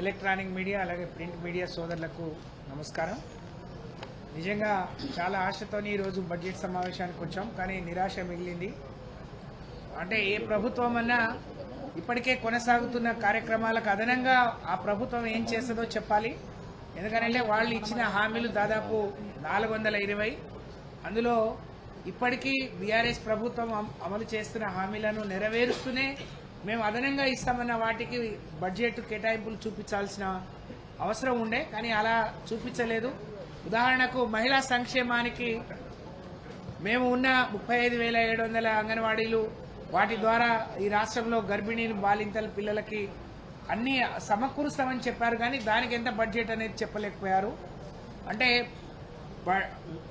Electronic media అలాగే print media సోదరులకు నమస్కారం. నిజంగా చాలా ఆశతోని ఈరోజు బడ్జెట్ సమావేశానికి వచ్చాం కానీ నిరాశ మిగిలింది. అంటే ఏ ప్రభుత్వం అన్నా ఇప్పటికే కొనసాగుతున్న కార్యక్రమాలకు అదనంగా ఆ ప్రభుత్వం ఏం చేస్తుందో చెప్పాలి. ఎందుకంటే వాళ్ళు ఇచ్చిన హామీలు దాదాపు నాలుగు వందల ఇరవై. అందులో ఇప్పటికీ బీఆర్ఎస్ ప్రభుత్వం అమలు చేస్తున్న హామీలను నెరవేరుస్తూనే మేము అదనంగా ఇస్తామన్న వాటికి బడ్జెట్ కేటాయింపులు చూపించాల్సిన అవసరం ఉండే కానీ అలా చూపించలేదు. ఉదాహరణకు మహిళా సంక్షేమానికి మేము ఉన్న ముప్పై ఐదు వేల ఏడు వందల అంగన్వాడీలు వాటి ద్వారా ఈ రాష్ట్రంలో గర్భిణీలు బాలింతల పిల్లలకి అన్ని సమకూరుస్తామని చెప్పారు కానీ దానికి ఎంత బడ్జెట్ అనేది చెప్పలేకపోయారు. అంటే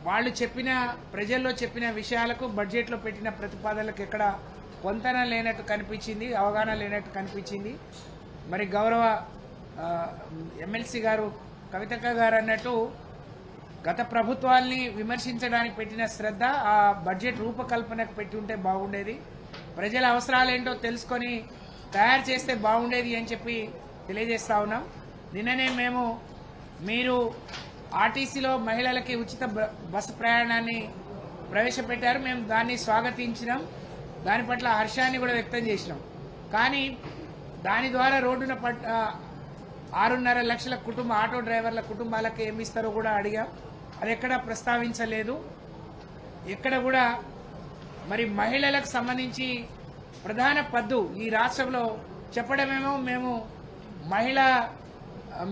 వాళ్ళు చెప్పిన ప్రజల్లో చెప్పిన విషయాలకు బడ్జెట్లో పెట్టిన ప్రతిపాదనలకు ఎక్కడ పొంతన లేనట్టు కనిపించింది అవగాహన లేనట్టు కనిపించింది. మరి గౌరవ ఎమ్మెల్సీ గారు కవితక్క గారు అన్నట్టు గత ప్రభుత్వాల్ని విమర్శించడానికి పెట్టిన శ్రద్ధ ఆ బడ్జెట్ రూపకల్పనకు పెట్టి ఉంటే బాగుండేది. ప్రజల అవసరాలేంటో తెలుసుకొని తయారు చేస్తే బాగుండేది అని చెప్పి తెలియజేస్తా ఉన్నాం. నిన్ననే మేము మీరు ఆర్టీసీలో మహిళలకి ఉచిత బ- బస్సు ప్రయాణాన్ని ప్రవేశపెట్టారు. మేము దాన్ని స్వాగతించినాం. దాని పట్ల హర్షాన్ని కూడా వ్యక్తం చేసినాం. కానీ దాని ద్వారా రోడ్డున పట్ ఆరున్నర లక్షల కుటుంబ ఆటో డ్రైవర్ల కుటుంబాలకు ఏమి ఇస్తారో కూడా అడిగాం. అది ఎక్కడ ప్రస్తావించలేదు. ఎక్కడ కూడా మరి మహిళలకు సంబంధించి ప్రధాన పద్దు ఈ రాష్ట్రంలో చెప్పడమేమో మేము మహిళ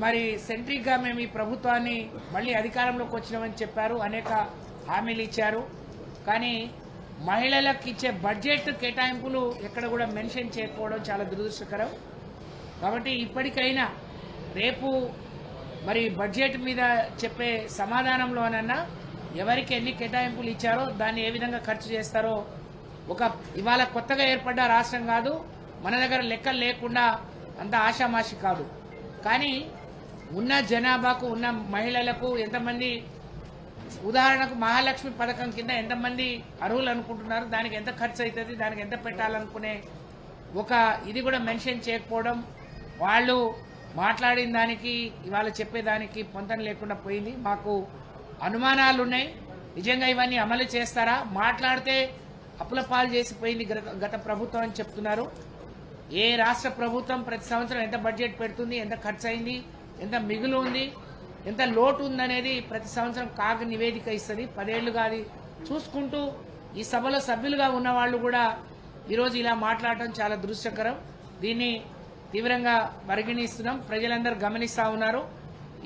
మరి సెంట్రిక్గా మేము ఈ ప్రభుత్వాన్ని మళ్ళీ అధికారంలోకి వచ్చినామని చెప్పారు. అనేక హామీలు ఇచ్చారు. కానీ మహిళలకు ఇచ్చే బడ్జెట్ కేటాయింపులు ఎక్కడ కూడా మెన్షన్ చేయకపోవడం చాలా దురదృష్టకరం. కాబట్టి ఇప్పటికైనా రేపు మరి బడ్జెట్ మీద చెప్పే సమాధానంలోనన్నా ఎవరికి ఎన్ని కేటాయింపులు ఇచ్చారో దాన్ని ఏ విధంగా ఖర్చు చేస్తారో ఒక ఇవాళ కొత్తగా ఏర్పడ్డ రాష్ట్రం కాదు మన దగ్గర లెక్కలు లేకుండా అంత ఆషామాషి కాదు. కానీ ఉన్న జనాభాకు ఉన్న మహిళలకు ఎంతమంది ఉదాహరణకు మహాలక్ష్మి పథకం కింద ఎంతమంది అర్హులు అనుకుంటున్నారు? దానికి ఎంత ఖర్చు అవుతుంది దానికి ఎంత పెట్టాలనుకునే ఒక ఇది కూడా మెన్షన్ చేయకపోవడం వాళ్ళు మాట్లాడిన దానికి ఇవాళ చెప్పేదానికి పొంతన లేకుండా పోయింది. మాకు అనుమానాలు ఉన్నాయి. నిజంగా ఇవన్నీ అమలు చేస్తారా? మాట్లాడితే అప్పుల పాలు చేసిపోయింది గత- గత ప్రభుత్వం అని చెప్తున్నారు. ఏ రాష్ట్ర ప్రభుత్వం ప్రతి సంవత్సరం ఎంత బడ్జెట్ పెడుతుంది? ఎంత ఖర్చు అయింది? ఎంత మిగులు ఉంది? ఎంత లోటు ఉందనేది ప్రతి సంవత్సరం కాగ్ నివేదిక ఇస్తుంది. పదేళ్ళుగా అది చూసుకుంటూ ఈ సభలో సభ్యులుగా ఉన్న వాళ్ళు కూడా ఈరోజు ఇలా మాట్లాడటం చాలా దృశ్యకరం. దీన్ని తీవ్రంగా పరిగణిస్తున్నాం. ప్రజలందరూ గమనిస్తూ ఉన్నారు.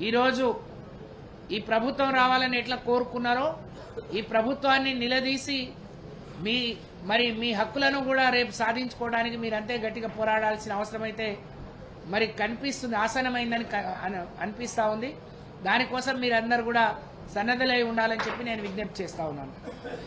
ఈరోజు ఈ ప్రభుత్వం రావాలని ఎట్లా కోరుకున్నారో ఈ ప్రభుత్వాన్ని నిలదీసి మీ మరి మీ హక్కులను కూడా రేపు సాధించుకోవడానికి మీరు అంతే గట్టిగా పోరాడాల్సిన అవసరమైతే మరి కనిపిస్తుంది ఆసనమైందని అనిపిస్తూ ఉంది. దానికోసం మీరందరూ కూడా సన్నద్ధులై ఉండాలని చెప్పి నేను విజ్ఞప్తి చేస్తా ఉన్నాను.